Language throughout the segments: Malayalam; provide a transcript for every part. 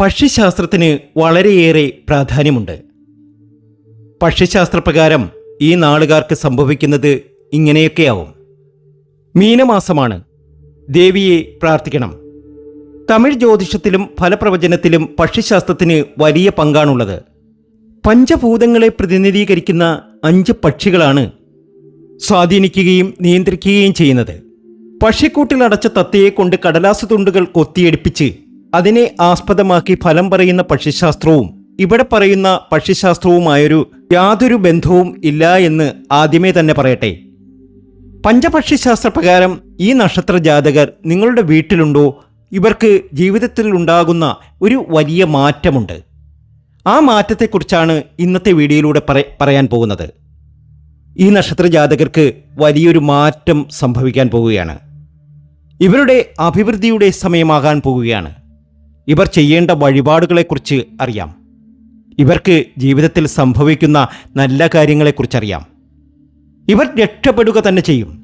പക്ഷിശാസ്ത്രത്തിന് വളരെയേറെ പ്രാധാന്യമുണ്ട്. പക്ഷിശാസ്ത്രപ്രകാരം ഈ നാളുകാർക്ക് സംഭവിക്കുന്നത് ഇങ്ങനെയൊക്കെയാവും. മീനമാസമാണ്. ദേവിയെ പ്രാർത്ഥിക്കണം. തമിഴ് ജ്യോതിഷത്തിലും ഫലപ്രവചനത്തിലും പക്ഷിശാസ്ത്രത്തിന് വലിയ പങ്കാണുള്ളത്. പഞ്ചഭൂതങ്ങളെ പ്രതിനിധീകരിക്കുന്ന അഞ്ച് പക്ഷികളാണ് സ്വാധീനിക്കുകയും നിയന്ത്രിക്കുകയും ചെയ്യുന്നത്. പക്ഷിക്കൂട്ടിലടച്ച തത്തയെ കൊണ്ട് കടലാസു തുണ്ടുകൾ കൊത്തിയടിപ്പിച്ച് അതിനെ ആസ്പദമാക്കി ഫലം പറയുന്ന പക്ഷിശാസ്ത്രവും ഇവിടെ പറയുന്ന പക്ഷിശാസ്ത്രവുമായൊരു യാതൊരു ബന്ധവും ഇല്ല എന്ന് ആദ്യമേ തന്നെ പറയട്ടെ. പഞ്ചപക്ഷിശാസ്ത്ര പ്രകാരം ഈ നക്ഷത്ര ജാതകർ നിങ്ങളുടെ വീട്ടിലുണ്ടോ? ഇവർക്ക് ജീവിതത്തിൽ ഉണ്ടാകുന്ന ഒരു വലിയ മാറ്റമുണ്ട്. ആ മാറ്റത്തെക്കുറിച്ചാണ് ഇന്നത്തെ വീഡിയോയിലൂടെ പറയാൻ പോകുന്നത്. ഈ നക്ഷത്ര ജാതകർക്ക് വലിയൊരു മാറ്റം സംഭവിക്കാൻ പോവുകയാണ്. ഇവരുടെ അഭിവൃദ്ധിയുടെ സമയമാകാൻ പോവുകയാണ്. ഇവർ ചെയ്യേണ്ട വഴിപാടുകളെക്കുറിച്ച് അറിയാം. ഇവർക്ക് ജീവിതത്തിൽ സംഭവിക്കുന്ന നല്ല കാര്യങ്ങളെക്കുറിച്ചറിയാം. ഇവർ രക്ഷപ്പെടുക തന്നെ ചെയ്യും.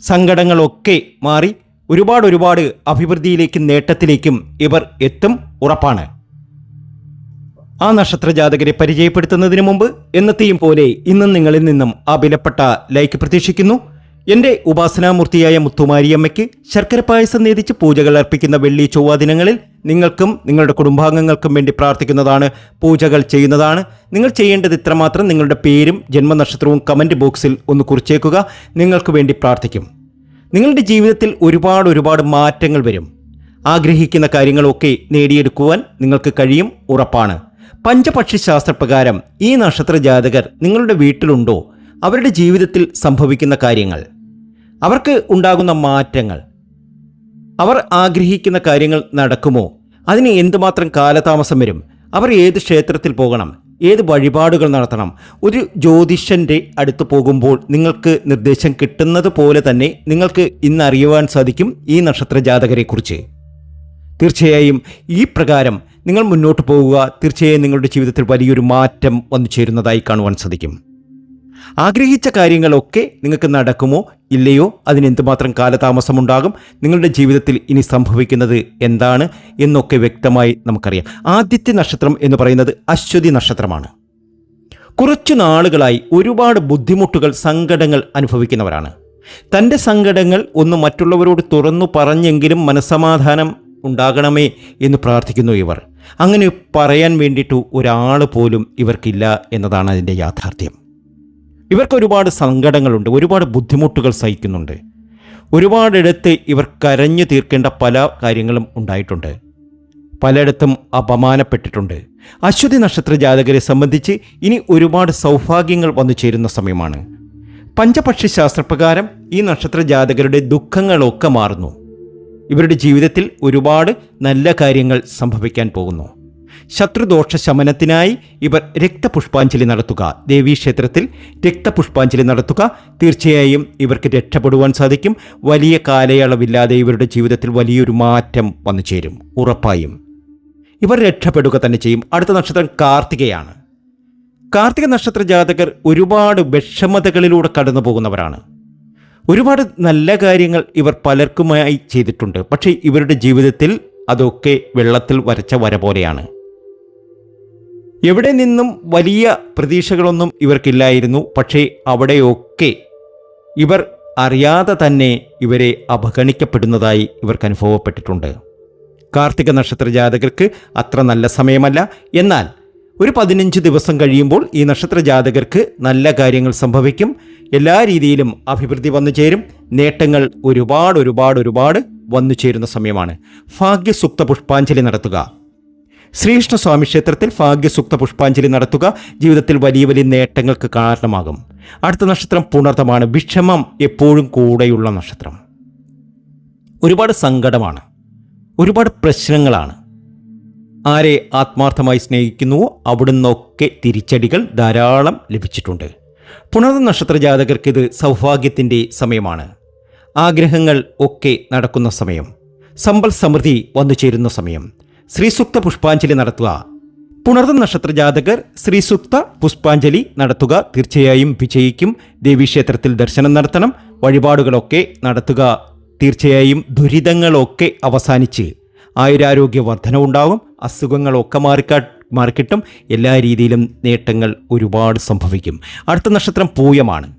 സങ്കടങ്ങളൊക്കെ മാറി ഒരുപാട് ഒരുപാട് അഭിവൃദ്ധിയിലേക്കും നേട്ടത്തിലേക്കും ഇവർ എത്തും ഉറപ്പാണ്. ആ നക്ഷത്ര ജാതകരെ പരിചയപ്പെടുത്തുന്നതിന് മുമ്പ് എന്നത്തെയും പോലെ ഇന്നും നിങ്ങളിൽ നിന്നും ആ വിലപ്പെട്ട ലൈക്ക് പ്രതീക്ഷിക്കുന്നു. എന്റെ ഉപാസനാമൂർത്തിയായ മുത്തുമാരിയമ്മയ്ക്ക് ശർക്കര പായസം നേതിച്ച് പൂജകൾ അർപ്പിക്കുന്ന വെള്ളി ചൊവ്വ ദിനങ്ങളിൽ നിങ്ങൾക്കും നിങ്ങളുടെ കുടുംബാംഗങ്ങൾക്കും വേണ്ടി പ്രാർത്ഥിക്കുന്നതാണ് പൂജകൾ ചെയ്യുന്നതാണ്. നിങ്ങൾ ചെയ്യേണ്ടത് ഇത്രമാത്രം നിങ്ങളുടെ പേരും ജന്മനക്ഷത്രവും കമന്റ് ബോക്സിൽ ഒന്ന് കുറിച്ചേക്കുക. നിങ്ങൾക്ക് വേണ്ടി പ്രാർത്ഥിക്കും. നിങ്ങളുടെ ജീവിതത്തിൽ ഒരുപാട് ഒരുപാട് മാറ്റങ്ങൾ വരും. ആഗ്രഹിക്കുന്ന കാര്യങ്ങളൊക്കെ നേടിയെടുക്കുവാൻ നിങ്ങൾക്ക് കഴിയും ഉറപ്പാണ്. പഞ്ചപക്ഷി ശാസ്ത്രപ്രകാരം ഈ നക്ഷത്ര ജാതകർ നിങ്ങളുടെ വീട്ടിലുണ്ടോ? അവരുടെ ജീവിതത്തിൽ സംഭവിക്കുന്ന കാര്യങ്ങൾ. അവർക്ക് ഉണ്ടാകുന്ന മാറ്റങ്ങൾ. അവർ ആഗ്രഹിക്കുന്ന കാര്യങ്ങൾ നടക്കുമോ? അതിന് എന്തുമാത്രം കാലതാമസം വരും? അവർ ഏത് ക്ഷേത്രത്തിൽ പോകണം? ഏത് വഴിപാടുകൾ നടത്തണം? ഒരു ജ്യോതിഷന്റെ അടുത്ത് പോകുമ്പോൾ നിങ്ങൾക്ക് നിർദ്ദേശം കിട്ടുന്നത് പോലെ തന്നെ നിങ്ങൾക്ക് ഇന്ന് അറിയുവാൻ സാധിക്കും ഈ നക്ഷത്ര ജാതകരെക്കുറിച്ച്. തീർച്ചയായും ഈ പ്രകാരം നിങ്ങൾ മുന്നോട്ട് പോവുക തീർച്ചയായും നിങ്ങളുടെ ജീവിതത്തിൽ വലിയൊരു മാറ്റം വന്നു ചേരുന്നതായി കാണുവാൻ സാധിക്കും. ആഗ്രഹിച്ച കാര്യങ്ങളൊക്കെ നിങ്ങൾക്ക് നടക്കുമോ? ഇല്ലയോ? അതിന് എന്തുമാത്രം കാലതാമസമുണ്ടാകും? നിങ്ങളുടെ ജീവിതത്തിൽ ഇനി സംഭവിക്കുന്നത് എന്താണ്? എന്നൊക്കെ വ്യക്തമായി നമുക്കറിയാം. ആദ്യത്തെ നക്ഷത്രം എന്ന് പറയുന്നത് അശ്വതി നക്ഷത്രമാണ്. കുറച്ചു നാളുകളായി ഒരുപാട് ബുദ്ധിമുട്ടുകൾ സങ്കടങ്ങൾ അനുഭവിക്കുന്നവരാണ്. തന്റെ സങ്കടങ്ങൾ ഒന്ന് മറ്റുള്ളവരോട് തുറന്നു പറഞ്ഞെങ്കിലും മനസ്സമാധാനം ഉണ്ടാകണമേ എന്ന് പ്രാർത്ഥിക്കുന്നു ഇവർ. അങ്ങനെ പറയാൻ വേണ്ടിയിട്ട് ഒരാൾ പോലും ഇവർക്കില്ല എന്നതാണ് അതിന്റെ യാഥാർത്ഥ്യം. ഇവർക്ക് ഒരുപാട് സങ്കടങ്ങളുണ്ട് ഒരുപാട് ബുദ്ധിമുട്ടുകൾ സഹിക്കുന്നുണ്ട്. ഒരുപാടിടത്ത് ഇവർ കരഞ്ഞു തീർക്കേണ്ട പല കാര്യങ്ങളും ഉണ്ടായിട്ടുണ്ട്. പലയിടത്തും അപമാനപ്പെട്ടിട്ടുണ്ട്. അശ്വതി നക്ഷത്ര ജാതകരെ സംബന്ധിച്ച് ഇനി ഒരുപാട് സൗഭാഗ്യങ്ങൾ വന്നു ചേരുന്ന സമയമാണ്. പഞ്ചപക്ഷി ശാസ്ത്രപ്രകാരം ഈ നക്ഷത്ര ജാതകരുടെ ദുഃഖങ്ങളൊക്കെ മാറുന്നു. ഇവരുടെ ജീവിതത്തിൽ ഒരുപാട് നല്ല കാര്യങ്ങൾ സംഭവിക്കാൻ പോകുന്നു. ശത്രുദോഷ ശമനത്തിനായി ഇവർ രക്തപുഷ്പാഞ്ജലി നടത്തുക. ദേവീക്ഷേത്രത്തിൽ രക്തപുഷ്പാഞ്ജലി നടത്തുക. തീർച്ചയായും ഇവർക്ക് രക്ഷപ്പെടുവാൻ സാധിക്കും. വലിയ കാലയളവില്ലാതെ ഇവരുടെ ജീവിതത്തിൽ വലിയൊരു മാറ്റം വന്നു ചേരും. ഉറപ്പായും. ഇവർ രക്ഷപ്പെടുക തന്നെ ചെയ്യും. അടുത്ത നക്ഷത്രം കാർത്തികയാണ്. കാർത്തിക നക്ഷത്ര ജാതകർ ഒരുപാട് വിഷമതകളിലൂടെ കടന്നു പോകുന്നവരാണ് ഒരുപാട് നല്ല കാര്യങ്ങൾ ഇവർ പലർക്കുമായി ചെയ്തിട്ടുണ്ട്. പക്ഷേ ഇവരുടെ ജീവിതത്തിൽ അതൊക്കെ വെള്ളത്തിൽ വരച്ച വര പോലെയാണ്. എവിടെ നിന്നും വലിയ പ്രതീക്ഷകളൊന്നും ഇവർക്കില്ലായിരുന്നു. പക്ഷേ അവിടെയൊക്കെ ഇവർ അറിയാതെ തന്നെ ഇവരെ അവഗണിക്കപ്പെടുന്നതായി ഇവർക്ക് അനുഭവപ്പെട്ടിട്ടുണ്ട്. കാർത്തിക നക്ഷത്ര ജാതകർക്ക് അത്ര നല്ല സമയമല്ല. എന്നാൽ ഒരു പതിനഞ്ച് ദിവസം കഴിയുമ്പോൾ ഈ നക്ഷത്ര ജാതകർക്ക് നല്ല കാര്യങ്ങൾ സംഭവിക്കും. എല്ലാ രീതിയിലും അഭിവൃദ്ധി വന്നു ചേരും. നേട്ടങ്ങൾ ഒരുപാട് ഒരുപാട് ഒരുപാട് വന്നു ചേരുന്ന സമയമാണ്. ഭാഗ്യസുക്ത പുഷ്പാഞ്ജലി നടത്തുക. ശ്രീകൃഷ്ണസ്വാമി ക്ഷേത്രത്തിൽ ഭാഗ്യസുക്ത പുഷ്പാഞ്ജലി നടത്തുക ജീവിതത്തിൽ വലിയ വലിയ നേട്ടങ്ങൾക്ക് കാരണമാകും. അടുത്ത നക്ഷത്രം പുണർത്തമാണ് വിഷമം എപ്പോഴും കൂടെയുള്ള നക്ഷത്രം. ഒരുപാട് സങ്കടമാണ്. ഒരുപാട് പ്രശ്നങ്ങളാണ്. ആരെ ആത്മാർത്ഥമായി സ്നേഹിക്കുന്നുവോ അവിടുന്നൊക്കെ തിരിച്ചടികൾ ധാരാളം ലഭിച്ചിട്ടുണ്ട്. പുണർന്ന നക്ഷത്ര ജാതകർക്ക് ഇത് സൗഭാഗ്യത്തിന്റെ സമയമാണ്. ആഗ്രഹങ്ങൾ ഒക്കെ നടക്കുന്ന സമയം. സമ്പൽ സമൃദ്ധി വന്നു ചേരുന്ന സമയം. ശ്രീസുക്ത പുഷ്പാഞ്ജലി നടത്തുക. പുണർന്ന നക്ഷത്ര ജാതകർ ശ്രീസുക്ത പുഷ്പാഞ്ജലി നടത്തുക. തീർച്ചയായും വിജയിക്കും. ദേവീക്ഷേത്രത്തിൽ ദർശനം നടത്തണം. വഴിപാടുകളൊക്കെ നടത്തുക. തീർച്ചയായും ദുരിതങ്ങളൊക്കെ അവസാനിച്ച് ആയുരാരോഗ്യ വർധനവുണ്ടാകും അസുഖങ്ങളൊക്കെ മാറിക്കാ മാറിക്കിട്ടും. എല്ലാ രീതിയിലും നേട്ടങ്ങൾ ഒരുപാട് സംഭവിക്കും. അടുത്ത നക്ഷത്രം പൂയമാണ്.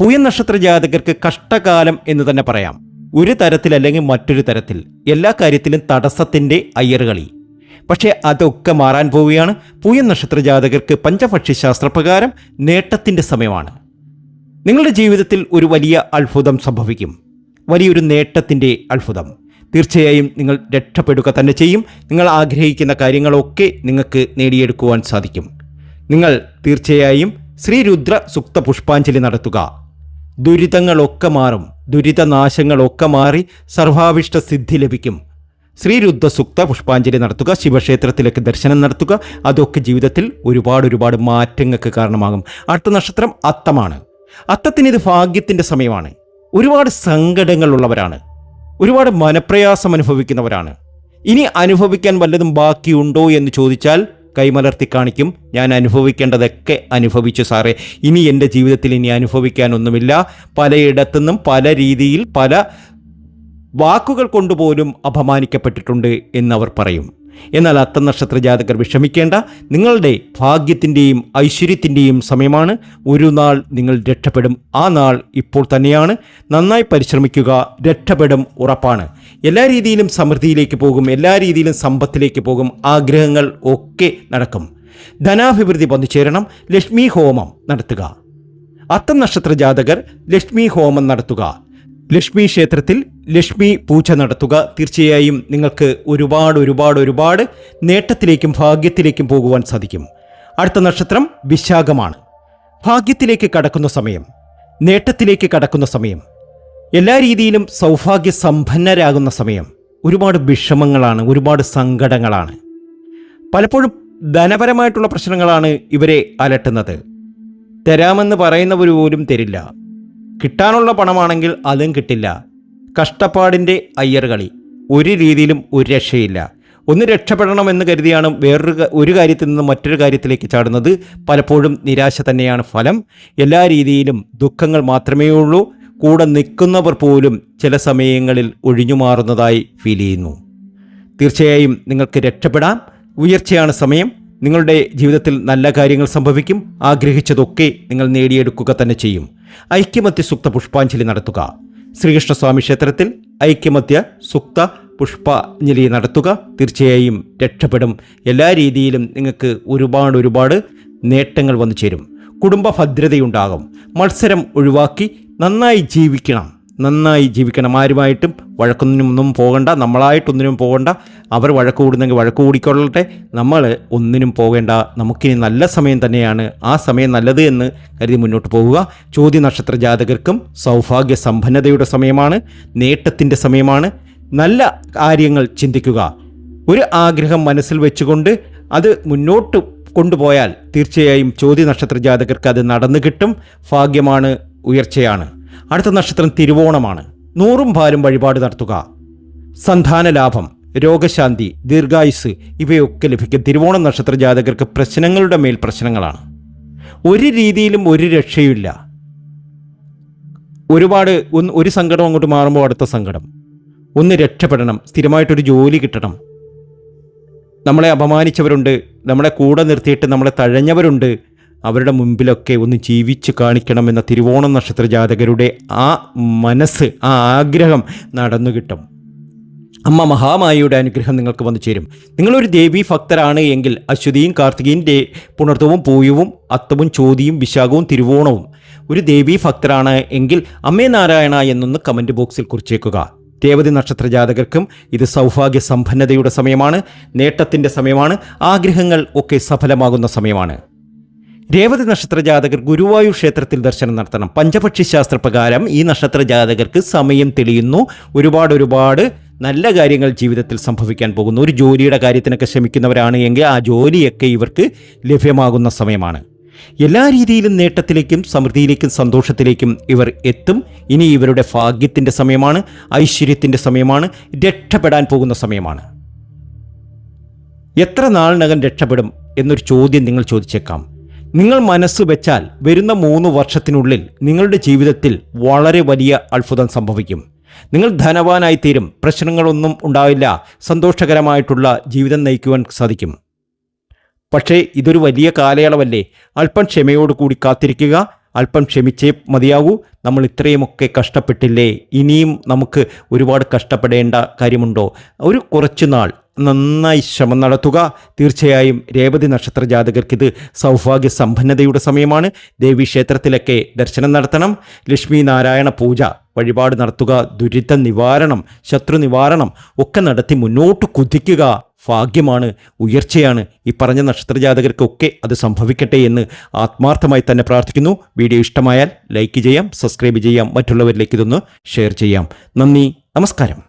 പൂയം നക്ഷത്ര ജാതകർക്ക് കഷ്ടകാലം എന്ന് തന്നെ പറയാം. ഒരു തരത്തിൽ അല്ലെങ്കിൽ മറ്റൊരു തരത്തിൽ എല്ലാ കാര്യത്തിലും തടസ്സത്തിന്റെ അയ്യറുകളി. പക്ഷേ അതൊക്കെ മാറാൻ പോവുകയാണ്. പൂയം നക്ഷത്ര ജാതകർക്ക് പഞ്ചഭക്ഷി ശാസ്ത്രപ്രകാരം നേട്ടത്തിന്റെ സമയമാണ്. നിങ്ങളുടെ ജീവിതത്തിൽ ഒരു വലിയ അത്ഭുതം സംഭവിക്കും. വലിയൊരു നേട്ടത്തിന്റെ അത്ഭുതം. തീർച്ചയായും നിങ്ങൾ രക്ഷപ്പെടുക തന്നെ ചെയ്യും. നിങ്ങൾ ആഗ്രഹിക്കുന്ന കാര്യങ്ങളൊക്കെ നിങ്ങൾക്ക് നേടിയെടുക്കുവാൻ സാധിക്കും. നിങ്ങൾ തീർച്ചയായും ശ്രീരുദ്ര സുക്ത പുഷ്പാഞ്ജലി നടത്തുക. ദുരിതങ്ങളൊക്കെ മാറും. ദുരിതനാശങ്ങളൊക്കെ മാറി സർവാവിഷ്ട സിദ്ധി ലഭിക്കും. ശ്രീരുദ്ധ സുക്ത പുഷ്പാഞ്ജലി നടത്തുക ശിവക്ഷേത്രത്തിലേക്ക് ദർശനം നടത്തുക അതൊക്കെ ജീവിതത്തിൽ ഒരുപാട് ഒരുപാട് മാറ്റങ്ങൾക്ക് കാരണമാകും. അടുത്ത നക്ഷത്രം അത്തമാണ്. അത്തത്തിന് ഇത് ഭാഗ്യത്തിന്റെ സമയമാണ്. ഒരുപാട് സങ്കടങ്ങളുള്ളവരാണ്. ഒരുപാട് മനപ്രയാസം അനുഭവിക്കുന്നവരാണ്. ഇനി അനുഭവിക്കാൻ വല്ലതും ബാക്കിയുണ്ടോ എന്ന് ചോദിച്ചാൽ കൈമലർത്തി കാണിക്കും. ഞാൻ അനുഭവിക്കേണ്ടതൊക്കെ അനുഭവിച്ചു സാറേ. ഇനി എന്റെ ജീവിതത്തിൽ ഇനി അനുഭവിക്കാനൊന്നുമില്ല. പലയിടത്തുനിന്നും പല രീതിയിൽ പല വാക്കുകൾ കൊണ്ടുപോലും അപമാനിക്കപ്പെട്ടിട്ടുണ്ട് എന്നവർ പറയും. എന്നാൽ അത്തനക്ഷത്ര ജാതകർ വിഷമിക്കേണ്ട. നിങ്ങളുടെ ഭാഗ്യത്തിന്റെയും ഐശ്വര്യത്തിന്റെയും സമയമാണ്. ഒരു നാൾ നിങ്ങൾ രക്ഷപ്പെടും. ആ നാൾ ഇപ്പോൾ തന്നെയാണ്. നന്നായി പരിശ്രമിക്കുക. രക്ഷപ്പെടും ഉറപ്പാണ്. എല്ലാ രീതിയിലും സമൃദ്ധിയിലേക്ക് പോകും. എല്ലാ രീതിയിലും സമ്പത്തിലേക്ക് പോകും. ആഗ്രഹങ്ങൾ ഒക്കെ നടക്കും. ധനാഭിവൃദ്ധി വന്നു ചേരണം ലക്ഷ്മി ഹോമം നടത്തുക. അത്തം നക്ഷത്ര ജാതകർ ലക്ഷ്മി ഹോമം നടത്തുക. ലക്ഷ്മി ക്ഷേത്രത്തിൽ ലക്ഷ്മി പൂജ നടത്തുക. തീർച്ചയായും നിങ്ങൾക്ക് ഒരുപാട് ഒരുപാട് ഒരുപാട് നേട്ടത്തിലേക്കും ഭാഗ്യത്തിലേക്കും പോകുവാൻ സാധിക്കും. അടുത്ത നക്ഷത്രം വിശാഖമാണ്. ഭാഗ്യത്തിലേക്ക് കടക്കുന്ന സമയം. നേട്ടത്തിലേക്ക് കടക്കുന്ന സമയം. എല്ലാ രീതിയിലും സൗഭാഗ്യ സമ്പന്നരാകുന്ന സമയം. ഒരുപാട് വിഷമങ്ങളാണ് ഒരുപാട് സങ്കടങ്ങളാണ്. പലപ്പോഴും ധനപരമായിട്ടുള്ള പ്രശ്നങ്ങളാണ് ഇവരെ അലട്ടുന്നത്. തരാമെന്ന് പറയുന്നവർ പോലും തരില്ല. കിട്ടാനുള്ള പണമാണെങ്കിൽ അതും കിട്ടില്ല. കഷ്ടപ്പാടിന്റെ അയ്യർ കളി ഒരു രീതിയിലും ഒരു രക്ഷയില്ല. ഒന്ന് രക്ഷപ്പെടണമെന്ന് കരുതിയാണ് വേറൊരു ഒരു കാര്യത്തിൽ നിന്ന് മറ്റൊരു കാര്യത്തിലേക്ക് ചാടുന്നത്. പലപ്പോഴും നിരാശ തന്നെയാണ് ഫലം. എല്ലാ രീതിയിലും ദുഃഖങ്ങൾ മാത്രമേ ഉള്ളൂ. കൂടെ നിൽക്കുന്നവർ പോലും ചില സമയങ്ങളിൽ ഒഴിഞ്ഞു മാറുന്നതായി ഫീൽ ചെയ്യുന്നു. തീർച്ചയായും നിങ്ങൾക്ക് രക്ഷപ്പെടാം. ഉയർച്ചയാണ് സമയം. നിങ്ങളുടെ ജീവിതത്തിൽ നല്ല കാര്യങ്ങൾ സംഭവിക്കും. ആഗ്രഹിച്ചതൊക്കെ നിങ്ങൾ നേടിയെടുക്കുക തന്നെ ചെയ്യും. ഐക്യമത്യ സുക്ത പുഷ്പാഞ്ജലി നടത്തുക. ശ്രീകൃഷ്ണസ്വാമി ക്ഷേത്രത്തിൽ ഐക്യമത്യ സുക്ത പുഷ്പാഞ്ജലി നടത്തുക. തീർച്ചയായും രക്ഷപ്പെടും. എല്ലാ രീതിയിലും നിങ്ങൾക്ക് ഒരുപാട് ഒരുപാട് നേട്ടങ്ങൾ വന്നു ചേരും. കുടുംബ ഭദ്രതയുണ്ടാകും. മത്സരം ഒഴിവാക്കി നന്നായി ജീവിക്കണം. നന്നായി ജീവിക്കണം. ആരുമായിട്ടും വഴക്കൊന്നിനൊന്നും പോകണ്ട. നമ്മളായിട്ടൊന്നിനും പോകണ്ട. അവർ വഴക്ക് കൂടുന്നെങ്കിൽ വഴക്ക് കൂടിക്കൊള്ളട്ടെ നമ്മൾ ഒന്നിനും പോകേണ്ട നമുക്കിനി നല്ല സമയം തന്നെയാണ്. ആ സമയം നല്ലത് എന്ന് കരുതി മുന്നോട്ട് പോവുക. ചോദ്യ നക്ഷത്ര ജാതകർക്കും സൗഭാഗ്യ സമ്പന്നതയുടെ സമയമാണ്. നേട്ടത്തിന്റെ സമയമാണ്. നല്ല കാര്യങ്ങൾ ചിന്തിക്കുക. ഒരു ആഗ്രഹം മനസ്സിൽ വെച്ചുകൊണ്ട് അത് മുന്നോട്ട് കൊണ്ടുപോയാൽ തീർച്ചയായും ചോദ്യ നക്ഷത്ര ജാതകർക്ക് അത് നടന്നു കിട്ടും. ഭാഗ്യമാണ് ഉയർച്ചയാണ്. അടുത്ത നക്ഷത്രം തിരുവോണമാണ്. നൂറും പാലും വഴിപാട് നടത്തുക. സന്താന ലാഭം രോഗശാന്തി ദീർഘായുസ് ഇവയൊക്കെ ലഭിക്കും. തിരുവോണം നക്ഷത്ര ജാതകർക്ക് പ്രശ്നങ്ങളുടെ മേൽ പ്രശ്നങ്ങളാണ്. ഒരു രീതിയിലും ഒരു രക്ഷയുമില്ല. ഒരുപാട് ഒന്ന് ഒരു സങ്കടം അങ്ങോട്ട് മാറുമ്പോൾ അടുത്ത സങ്കടം. ഒന്ന് രക്ഷപ്പെടണം സ്ഥിരമായിട്ടൊരു ജോലി കിട്ടണം. നമ്മളെ അപമാനിച്ചവരുണ്ട് നമ്മളെ കൂടെ നിർത്തിയിട്ട് നമ്മളെ തഴഞ്ഞവരുണ്ട്. അവരുടെ മുമ്പിലൊക്കെ ഒന്ന് ജീവിച്ച് കാണിക്കണം എന്ന തിരുവോണം നക്ഷത്ര ജാതകരുടെ ആ മനസ്സ് ആ ആഗ്രഹം നടന്നു കിട്ടും അമ്മ മഹാമായയുടെ അനുഗ്രഹം നിങ്ങൾക്ക് വന്നു ചേരും. നിങ്ങളൊരു ദേവീ ഭക്തരാണ് എങ്കിൽ അശ്വതിയും കാർത്തികയും പുണർത്തവും പൂയവും അത്തവും ചോതിയും വിശാഖവും തിരുവോണവും ഒരു ദേവി ഭക്തരാണ് എങ്കിൽ അമ്മേ നാരായണ എന്നൊന്ന് കമന്റ് ബോക്സിൽ കുറിച്ചേക്കുക. ദേവതി നക്ഷത്ര ജാതകർക്കും ഇത് സൗഭാഗ്യ സമ്പന്നതയുടെ സമയമാണ് നേട്ടത്തിന്റെ സമയമാണ് ആഗ്രഹങ്ങൾ ഒക്കെ സഫലമാകുന്ന സമയമാണ്. രേവതി നക്ഷത്ര ജാതകർ ഗുരുവായൂർ ക്ഷേത്രത്തിൽ ദർശനം നടത്തണം. പഞ്ചപക്ഷി ശാസ്ത്രപ്രകാരം ഈ നക്ഷത്ര ജാതകർക്ക് സമയം തെളിയുന്നു. ഒരുപാട് ഒരുപാട് നല്ല കാര്യങ്ങൾ ജീവിതത്തിൽ സംഭവിക്കാൻ പോകുന്നു. ഒരു ജോലിയുടെ കാര്യത്തിനൊക്കെ ശ്രമിക്കുന്നവരാണ് എങ്കിൽ ആ ജോലിയൊക്കെ ഇവർക്ക് ലഭ്യമാകുന്ന സമയമാണ്. എല്ലാ രീതിയിലും നേട്ടത്തിലേക്കും സമൃദ്ധിയിലേക്കും സന്തോഷത്തിലേക്കും ഇവർ എത്തും. ഇനി ഇവരുടെ ഭാഗ്യത്തിന്റെ സമയമാണ് ഐശ്വര്യത്തിന്റെ സമയമാണ് രക്ഷപ്പെടാൻ പോകുന്ന സമയമാണ്. എത്ര നാളിനകം രക്ഷപ്പെടും എന്നൊരു ചോദ്യം നിങ്ങൾ ചോദിച്ചേക്കാം. നിങ്ങൾ മനസ്സ് വെച്ചാൽ വരുന്ന മൂന്ന് വർഷത്തിനുള്ളിൽ നിങ്ങളുടെ ജീവിതത്തിൽ വളരെ വലിയ അത്ഭുതം സംഭവിക്കും. നിങ്ങൾ ധനവാനായി തീരും. പ്രശ്നങ്ങളൊന്നും ഉണ്ടാവില്ല. സന്തോഷകരമായിട്ടുള്ള ജീവിതം നയിക്കുവാൻ സാധിക്കും. പക്ഷേ ഇതൊരു വലിയ കാലയളവല്ലേ. അല്പം ക്ഷമയോടുകൂടി കാത്തിരിക്കുക. അല്പം ക്ഷമിച്ചേ മതിയാകൂ നമ്മൾ ഇത്രയുമൊക്കെ കഷ്ടപ്പെട്ടില്ലേ? ഇനിയും നമുക്ക് ഒരുപാട് കഷ്ടപ്പെടേണ്ട കാര്യമുണ്ടോ? ഒരു കുറച്ചു നാൾ നന്നായി ശ്രമം നടത്തുക. തീർച്ചയായും രേവതി നക്ഷത്ര ജാതകർക്ക് ഇത് സൗഭാഗ്യ സമ്പന്നതയുടെ സമയമാണ്. ദേവീക്ഷേത്രത്തിലൊക്കെ ദർശനം നടത്തണം. ലക്ഷ്മി നാരായണ പൂജ വഴിപാട് നടത്തുക ദുരിത നിവാരണം ശത്രു നിവാരണം ഒക്കെ നടത്തി മുന്നോട്ട് കുതിക്കുക ഭാഗ്യമാണ് ഉയർച്ചയാണ്. ഈ പറഞ്ഞ നക്ഷത്രജാതകർക്കൊക്കെ അത് സംഭവിക്കട്ടെ എന്ന് ആത്മാർത്ഥമായി തന്നെ പ്രാർത്ഥിക്കുന്നു. വീഡിയോ ഇഷ്ടമായാൽ ലൈക്ക് ചെയ്യാം സബ്സ്ക്രൈബ് ചെയ്യാം മറ്റുള്ളവരിലേക്ക് ഇതൊന്ന് ഷെയർ ചെയ്യാം. നന്ദി നമസ്കാരം.